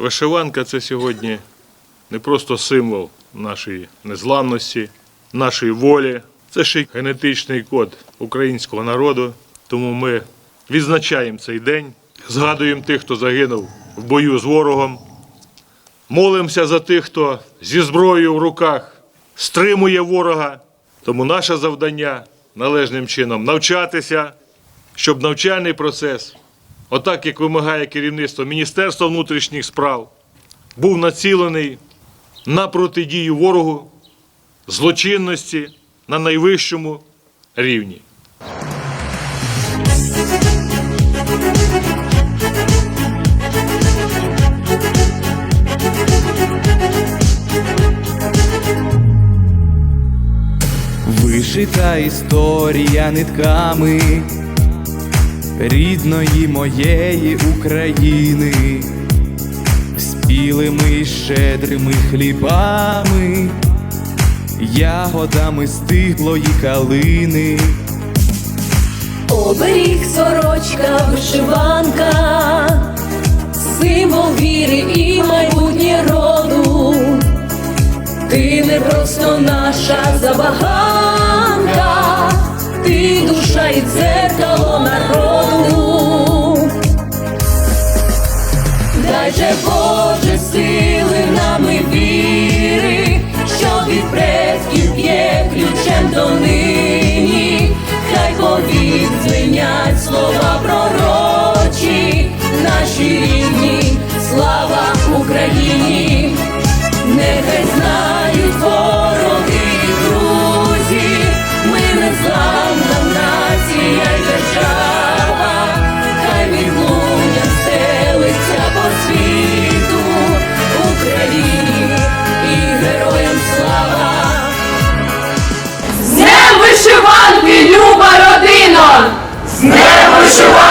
Вишиванка це сьогодні не просто символ нашої незламності, нашої волі. Це ще й генетичний код українського народу. Тому ми відзначаємо цей день, згадуємо тих, хто загинув в бою з ворогом. Молимося за тих, хто зі зброєю в руках стримує ворога. Тому наше завдання належним чином навчатися, щоб навчальний процес, отак як вимагає керівництво Міністерства внутрішніх справ, був націлений на протидію ворогу, злочинності на найвищому рівні. Вишита історія нитками рідної моєї України, спілими й щедрими хлібами, ягодами стиглої калини. Оберіг сорочка, вишиванка, символ віри і майбутнє роду. Ти не просто наша забаганка, ти душа і дзеркало Дай же Боже сили нам і віри, люба родина! З небо моя